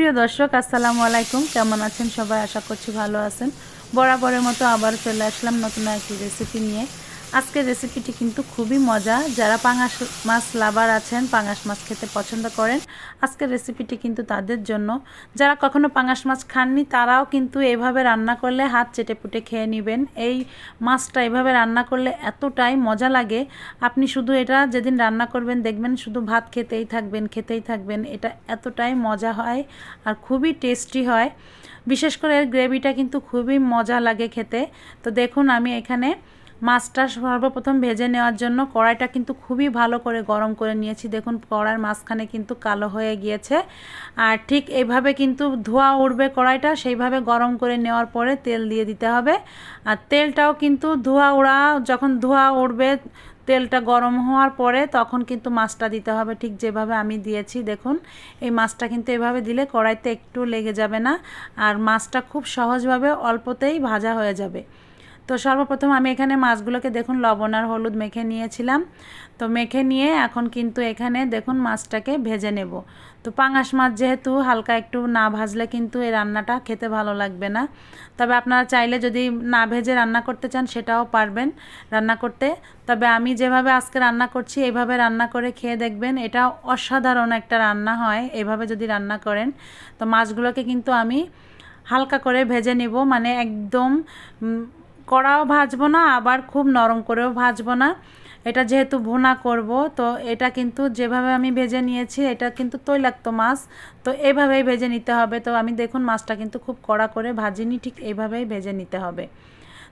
প্রিয় দর্শক, আসসালামু আলাইকুম। কেমন আছেন সবাই? আশা করছি ভালো আছেন। বরাবরের মতো আবার চলে আসলাম নতুন একটি রেসিপি নিয়ে। আজকের রেসিপিটি কিন্তু খুবই মজা। যারা পাঙাশ মাছ লাভার আছেন, পাঙাশ মাছ খেতে পছন্দ করেন, আজকের রেসিপিটি কিন্তু তাদের জন্য। যারা কখনো পাঙাশ মাছ খাননি, তারাও কিন্তু এভাবে রান্না করলে হাত চেটে পুটে খেয়ে নেবেন। এই মাছটা এভাবে রান্না করলে এতটাই মজা লাগে। আপনি শুধু এটা যেদিন রান্না করবেন, দেখবেন শুধু ভাত খেতেই থাকবেন খেতেই থাকবেন। এটা এতটাই মজা হয় আর খুবই টেস্টি হয়। বিশেষ করে এর গ্রেভিটা কিন্তু খুবই মজা লাগে খেতে। তো দেখুন আমি এখানে মাছটা সর্বপ্রথম ভেজে নেওয়ার জন্য কড়াইটা কিন্তু খুবই ভালো করে গরম করে নিয়েছি। দেখুন, কড়াইয়ের মাঝখানে কিন্তু কালো হয়ে গিয়েছে। আর ঠিক এইভাবে কিন্তু ধোয়া উঠবে কড়াইটা, সেইভাবে গরম করে নেওয়ার পরে তেল দিয়ে দিতে হবে। আর তেলটাও কিন্তু ধোয়া উড়া, যখন ধোয়া উঠবে তেলটা গরম হওয়ার পরে তখন কিন্তু মাছটা দিতে হবে। ঠিক যেভাবে আমি দিয়েছি, দেখুন, এই মাছটা কিন্তু এভাবে দিলে কড়াইতে একটু লেগে যাবে না। আর মাছটা খুব সহজভাবে অল্পতেই ভাজা হয়ে যাবে। তো সর্বপ্রথম আমি এখানে মাছগুলোকে দেখুন লবণ আর হলুদ মেখে নিয়েছিলাম। তো মেখে নিয়ে এখন কিন্তু এখানে দেখুন মাছটাকে ভেজে নেব। তো পাঙাশ মাছ যেহেতু হালকা একটু না ভাজলে কিন্তু এই রান্নাটা খেতে ভালো লাগবে না। তবে আপনারা চাইলে যদি না ভেজে রান্না করতে চান সেটাও পারবেন রান্না করতে। তবে আমি যেভাবে আজকে রান্না করছি এইভাবে রান্না করে খেয়ে দেখবেন, এটা অসাধারণ একটা রান্না হয় এভাবে যদি রান্না করেন। তো মাছগুলোকে কিন্তু আমি হালকা করে ভেজে নেব মানে একদম কড়াও ভাজবো না, আবার খুব নরম করেও ভাজবো না। এটা যেহেতু ভুনা করব, তো এটা কিন্তু যেভাবে আমি ভেজে নিয়েছি, এটা কিন্তু তৈলাক্ত মাছ, তো এভাবেই ভেজে নিতে হবে। তো আমি দেখুন মাছটা কিন্তু খুব কড়া করে ভাজিনি, ঠিক এইভাবেই ভেজে নিতে হবে।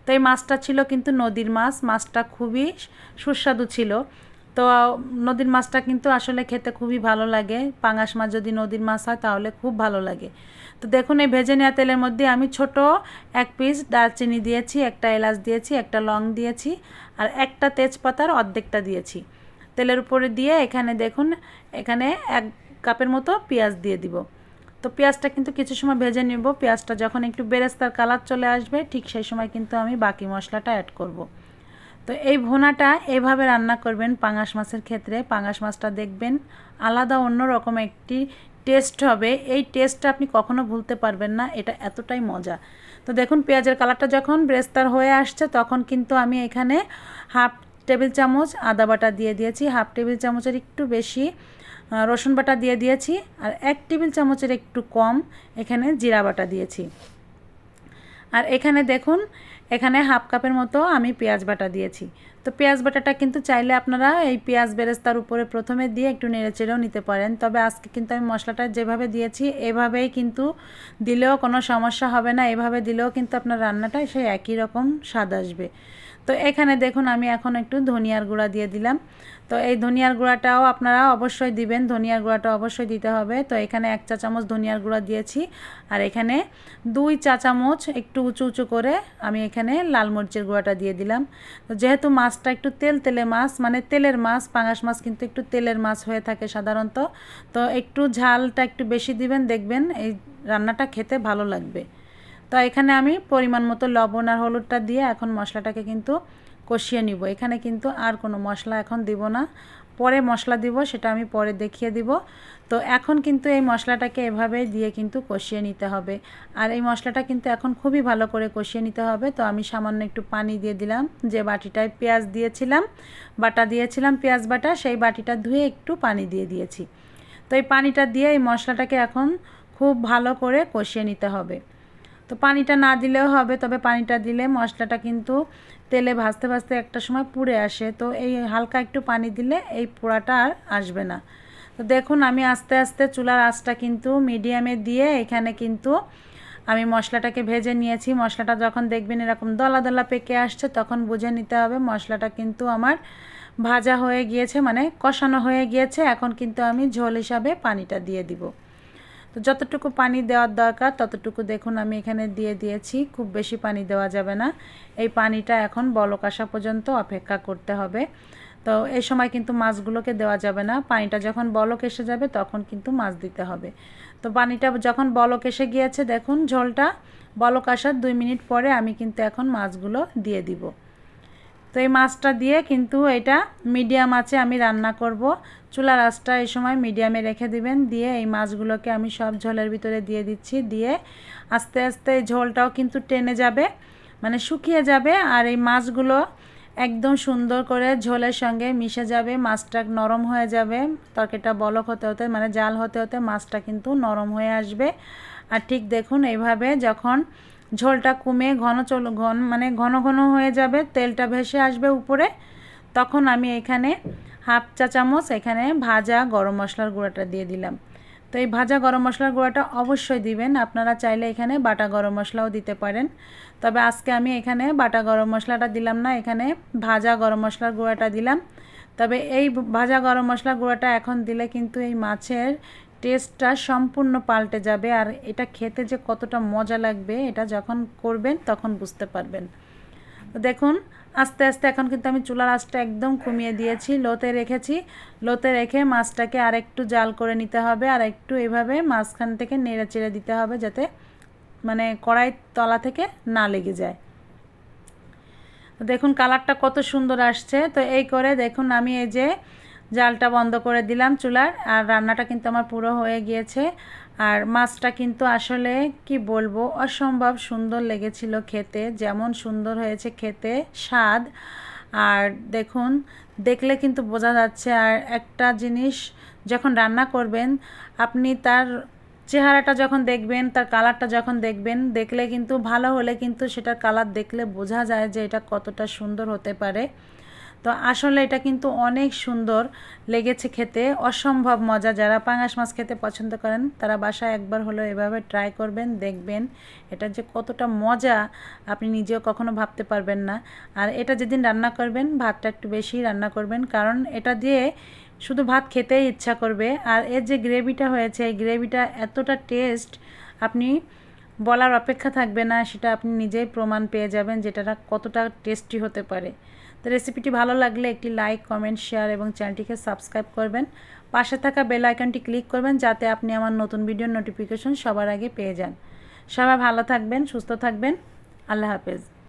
তো এই মাছটা ছিল কিন্তু নদীর মাছ, মাছটা খুবই সুস্বাদু ছিল। তো নদীর মাছটা কিন্তু আসলে খেতে খুবই ভালো লাগে। পাঙাশ মাছ যদি নদীর মাছ হয় তাহলে খুব ভালো লাগে। তো দেখুন এই ভেজে নেওয়া তেলের মধ্যে আমি ছোট এক পিস দারচিনি দিয়েছি, একটা এলাচ দিয়েছি, একটা লং দিয়েছি আর একটা তেজপাতার অর্ধেকটা দিয়েছি। তেলের উপরে দিয়ে এখানে দেখুন, এখানে এক কাপের মতো পেঁয়াজ দিয়ে দিব। তো পেঁয়াজটা কিন্তু কিছু সময় ভেজে নেব। পেঁয়াজটা যখন একটু বেরেস্তার কালার চলে আসবে, ঠিক সেই সময় কিন্তু আমি বাকি মশলাটা অ্যাড করব। তো এই ভুনাটা এভাবে রান্না করবেন পাঙাশ মাছের ক্ষেত্রে। পাঙাশ মাছটা দেখবেন আলাদা অন্য রকম একটি টেস্ট হবে। এই টেস্টটা আপনি কখনো ভুলতে পারবেন না, এটা এতটাই মজা। তো দেখুন, পেঁয়াজের কালারটা যখন ব্রেস্তার হয়ে আসছে, তখন কিন্তু আমি এখানে হাফ টেবিল চামচ আদা বাটা দিয়ে দিয়েছি। হাফ টেবিল চামচের একটু বেশি রসুন বাটা দিয়ে দিয়েছি আর এক টেবিল চামচের একটু কম এখানে জিরা বাটা দিয়েছি। আর এখানে দেখুন এখানে হাফ কাপের মতো আমি পেঁয়াজ বাটা দিয়েছি। তো পেঁয়াজ বাটাটা কিন্তু চাইলে আপনারা এই পেঁয়াজ বেরেস্তার উপরে প্রথমে দিয়ে একটু নেড়েচেড়েও নিতে পারেন। তবে আজকে কিন্তু আমি মশলাটা যেভাবে দিয়েছি, এভাবেই কিন্তু দিলেও কোনো সমস্যা হবে না। এভাবে দিলেও কিন্তু আপনার রান্নাটা সেই একই রকম স্বাদ আসবে। তো এখানে দেখুন আমি এখন একটু ধনিয়ার গুঁড়া দিয়ে দিলাম। তো এই ধনিয়ার গুঁড়াটাও আপনারা অবশ্যই দিবেন, ধনিয়ার গুঁড়াটা অবশ্যই দিতে হবে। তো এখানে এক চা চামচ ধনিয়ার গুঁড়া দিয়েছি। আর এখানে দুই চা চামচ একটু উঁচু উঁচু করে আমি এখানে লাল মরিচের গুঁড়াটা দিয়ে দিলাম। তো যেহেতু মাছটা একটু তেল তেলে মাছ মানে তেলের মাছ, পাঙাশ মাছ কিন্তু একটু তেলের মাছ হয়ে থাকে সাধারণত। তো একটু ঝালটা একটু বেশি দিবেন, দেখবেন এই রান্নাটা খেতে ভালো লাগবে। তো এখানে আমি পরিমাণ মতো লবণ আর হলুদটা দিয়ে এখন মশলাটাকে কিন্তু কষিয়ে নিব। এখানে কিন্তু আর কোনো মশলা এখন দিব না। পরে মশলা দিব, সেটা আমি পরে দেখিয়ে দিব। তো এখন কিন্তু এই মশলাটাকে এভাবে দিয়ে কিন্তু কষিয়ে নিতে হবে। আর এই মশলাটা কিন্তু এখন খুবই ভালো করে কষিয়ে নিতে হবে। তো আমি সামান্য একটু পানি দিয়ে দিলাম, যে বাটিটায় পেঁয়াজ দিয়েছিলাম, বাটা দিয়েছিলাম, পেঁয়াজ বাটা, সেই বাটিটা ধুয়ে একটু পানি দিয়ে দিয়েছি। তো এই পানিটা দিয়ে এই মশলাটাকে এখন খুব ভালো করে কষিয়ে নিতে হবে। তো পানিটা না দিলেও হবে, তবে পানিটা দিলে মশলাটা কিন্তু তেলে ভাজতে ভাজতে একটা সময় পুড়ে আসে। তো এই হালকা একটু পানি দিলে এই পোড়াটা আর আসবে না। তো দেখুন, আমি আস্তে আস্তে চুলার আঁচটা কিন্তু মিডিয়ামে দিয়ে এখানে কিন্তু আমি মশলাটাকে ভেজে নিয়েছি। মশলাটা যখন দেখবেন এরকম দলা দলা পেকে আসছে, তখন বুঝে নিতে হবে মশলাটা কিন্তু আমার ভাজা হয়ে গিয়েছে মানে কষানো হয়ে গিয়েছে। এখন কিন্তু আমি ঝোল হিসাবে পানিটা দিয়ে দিব। তো যতটুকু পানি দেওয়ার দরকার, ততটুকু দেখুন আমি এখানে দিয়ে দিয়েছি। খুব বেশি পানি দেওয়া যাবে না। এই পানিটা এখন বলক আসা পর্যন্ত অপেক্ষা করতে হবে। তো এই সময় কিন্তু মাছগুলোকে দেওয়া যাবে না। পানিটা যখন বলক এসে যাবে, তখন কিন্তু মাছ দিতে হবে। তো পানিটা যখন বলক এসে গিয়েছে, দেখুন ঝোলটা বলক আসার দুই মিনিট পরে আমি কিন্তু এখন মাছগুলো দিয়ে দিব। তো এই মাছটা দিয়ে কিন্তু এটা মিডিয়াম আছে আমি রান্না করব। চুলার আঁচটা এই সময় মিডিয়ামে রেখে দিবেন। দিয়ে এই মাছগুলোকে আমি সব ঝোলের ভিতরে দিয়ে দিচ্ছি। দিয়ে আস্তে আস্তে এই ঝোলটাও কিন্তু টেনে যাবে মানে শুকিয়ে যাবে আর এই মাছগুলো একদম সুন্দর করে ঝোলের সঙ্গে মিশে যাবে। মাছটা নরম হয়ে যাবে। তরকারিটা বলক হতে হতে মানে জাল হতে হতে মাছটা কিন্তু নরম হয়ে আসবে। আর ঠিক দেখুন, এইভাবে যখন ঝোলটা কমে ঘন চল, ঘন মানে ঘন ঘন হয়ে যাবে, তেলটা ভেসে আসবে উপরে। তখন আমি এখানে হাফ চা চামচ এখানে ভাজা গরম মশলার গুঁড়োটা দিয়ে দিলাম। তো এই ভাজা গরম মশলার গুঁড়োটা অবশ্যই দিবেন, আপনারা চাইলে এখানে বাটা গরম মশলাও দিতে পারেন। তবে আজকে আমি এখানে বাটা গরম মশলাটা দিলাম না, এখানে ভাজা গরম মশলার গুঁড়োটা দিলাম। তবে এই ভাজা গরম মশলার গুঁড়োটা এখন দিলে কিন্তু এই মাছের টেস্টটা সম্পূর্ণ পাল্টে যাবে আর এটা খেতে যে কতটা মজা লাগবে এটা যখন করবেন তখন বুঝতে পারবেন। দেখুন, আস্তে আস্তে এখন কিন্তু আমি চুলার আঁচটা একদম কমিয়ে দিয়েছি, লোতে রেখেছি। লোতে রেখে মাছটাকে আর একটু জাল করে নিতে হবে আর একটু এভাবে মাঝখান থেকে নেড়ে চেড়ে দিতে হবে যাতে মানে কড়াই তলা থেকে না লেগে যায়। দেখুন, কালারটা কত সুন্দর আসছে। তো এই করে দেখুন, আমি এই যে জালটা বন্ধ করে দিলাম চুলার, আর রান্নাটা কিন্তু আমার পুরো হয়ে গিয়েছে। আর মাছটা কিন্তু আসলে কি বলব, অসম্ভব সুন্দর লেগেছিল খেতে, যেমন সুন্দর হয়েছে খেতে, স্বাদ। আর দেখুন, দেখলে কিন্তু বোঝা যাচ্ছে, আর একটা জিনিস যখন রান্না করবেন, আপনি তার চেহারাটা যখন দেখবেন, তার কালারটা যখন দেখবেন, দেখলে কিন্তু, ভালো হলে কিন্তু সেটার কালার দেখলে বোঝা যায় যে এটা কতটা সুন্দর হতে পারে। তো আসলে এটা কিন্তু অনেক সুন্দর লেগেছে খেতে। অসম্ভব মজা। যারা পাঙাশ মাছ খেতে পছন্দ করেন, তারা বাসায় একবার হলো এভাবে ট্রাই করবেন, দেখবেন। এটা যে কতটা মজা, আপনি নিজেও কখনো ভাবতে পারবেন না। আর এটা যেদিন রান্না করবেন, ভাতটা একটু বেশি রান্না করবেন। কারণ এটা দিয়ে শুধু ভাত খেতেই ইচ্ছা করবে। আর এর যে গ্রেভিটা হয়েছে, এই গ্রেভিটা এতটা টেস্ট আপনি বলার অপেক্ষা থাকবে না, সেটা আপনি নিজেই প্রমাণ পেয়ে যাবেন যেটা কতটা টেস্টি হতে পারে। তো রেসিপিটি ভালো লাগলে একটি লাইক কমেন্ট শেয়ার এবং চ্যানেলটিকে সাবস্ক্রাইব করবেন। পাশে থাকা বেল আইকনটি ক্লিক করবেন যাতে আপনি আমার নতুন ভিডিওর নোটিফিকেশন সবার আগে পেয়ে যান। সবাই ভালো থাকবেন, সুস্থ থাকবেন। আল্লাহ হাফেজ।